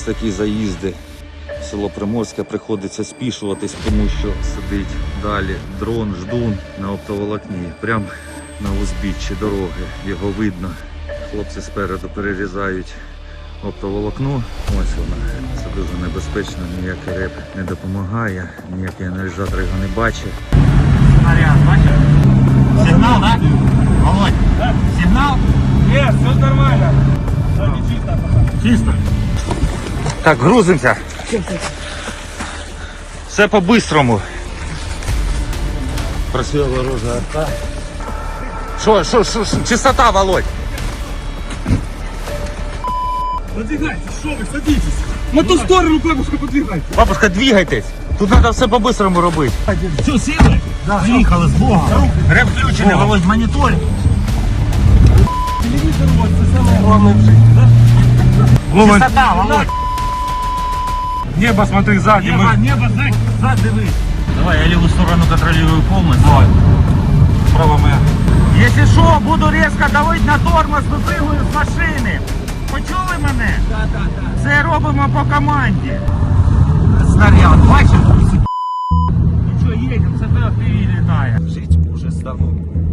такі заїзди. в Село Приморське приходиться спішуватись, тому що сидить далі дрон, ждун на оптоволокні. Прямо на узбіччі дороги. Його видно. Хлопці спереду перерізають оптоволокно. Ось вона. Це дуже небезпечно, ніякий реп не допомагає, ніякий аналізатор його не бачить. Снаряд, бачиш? Сигнал, да? Володь, сигнал? Нет, все нормально. Чисто. Чисто. Так, грузимося. Все по-бистрому. Працює ворожа арта. Що, що, що, що? Чистота, Володь. Подвигайтесь, что вы, садитесь. На ту сторону бабушка подвигайте. Бабушка, двигайтесь. Тут треба все по-бистрому робити. Все, сіли? Да. Поїхали з Богом. Реп включений, Володь, монітор. Телевизор вот, это самое главное в жизни, да? Чистота, Володь. Небо смотри сзади. Небо, мы- небо, зад, зад дивись. Давай, я левую сторону контролирую полностью. Право моя. Якщо що, буду різко давити на тормоз, випригую з машини. Почули мене? Так, так, так. Це робимо по команді. Снаряд, бачиш? Ну що, їдемо, це ФПВ літає. Жить уже стало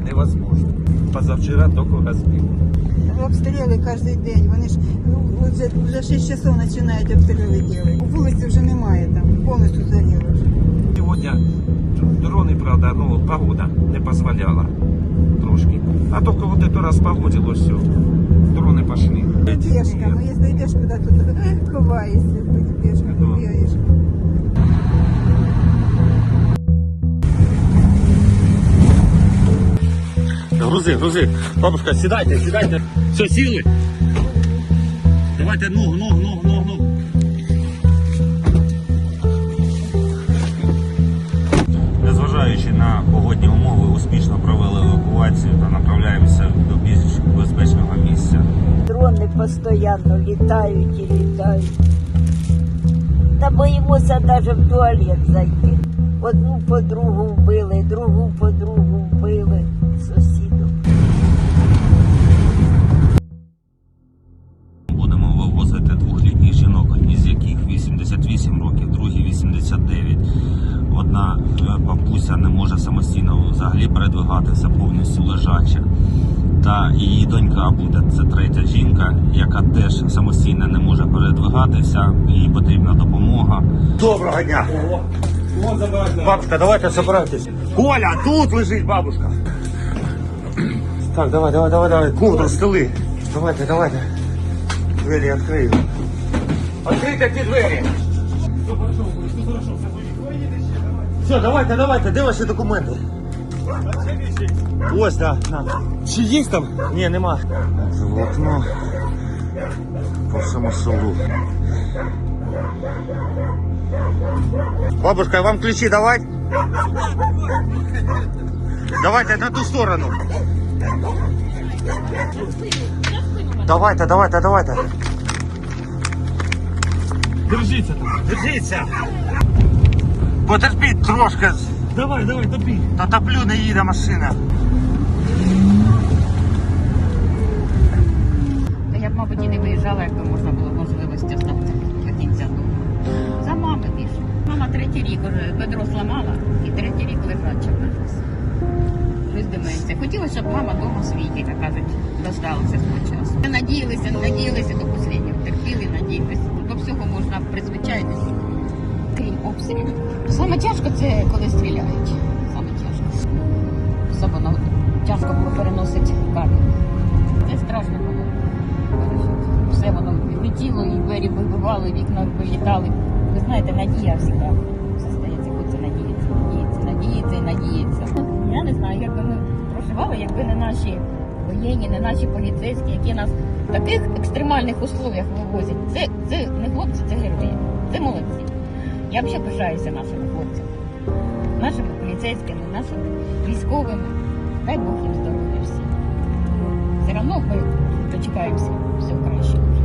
невозможно. Позавчера только разбил. Обстріли кожен день. Вони ж ну, вже, вже 6 часов починають обстріли робити. У вулиці вже немає там, повністю згоріло вже. Сегодня дроны, правда, ну, погода не позволяла трошки. А только вот это распогодило все. Дроны пошли. Пешками, якщо йдеш куди тут ховаєшся, тоді пешками Ну. бігаєш. Грузи, грузи. Бабушка, сідайте, сідайте. Все, сіли. Давайте ногу, ногу, ногу, ногу, ногу. Незважаючи на погодні умови, успішно провели евакуацію та направляємося до більш безпечного місця. Дрони постійно літають і літають. Та боїмося навіть в туалет зайти. Одну подругу вбили, другу подругу вбили Одна е, бабуся не може самостійно взагалі передвигатися, повністю лежача. Та її донька буде, це третя жінка, яка теж самостійно не може передвигатися, їй потрібна допомога. Доброго дня! Бабушка, давайте собирайтесь. Коля, тут лежить бабушка. Так, давай, давай, давай, давай. Ковдру стели. Давайте, давайте. Двері відкрию. Відкрийте ті двері. Все, давайте, давайте, де ваші документи? Ось, да, на. Чи є там? Ні, нема. Це волокно по всьому селу. Бабушка, вам ключі давать? Давайте на ту сторону. Давайте, давайте, давайте. Держите там. Держіться. Потерпіть трошки. Давай, давай, топи. Та топлю не їде машина. Та я б, мабуть, і не виїжджала, якби можна було можливості остатися до кінця дома. За мами більше. Мама третій рік уже бедро зламала і третій рік лежача в нас. Щось деменція. Хотілося, щоб мама вдома світі, як кажуть, дождалася свого часу. Ми надіялися, надіялися до останнього. Тяжко було переносити камінь. Це страшно було. Все воно летіло, і двері вибивали, вікна вилітали. Ви знаєте, надія завжди зостається, хочеться надіятися, надіятися, надіятися і надіятися. Я не знаю, як би ми проживали, якби не наші воєнні, не наші поліцейські, які нас в таких екстремальних условиях вивозять. Це, це не хлопці, це герої, це молодці. Я взагалі пишаюся нашими хлопцями, нашими поліцейськими, нашими військовими. Дай Бог їм здоров'я всім. Все одно ми дочекаємося все кращого.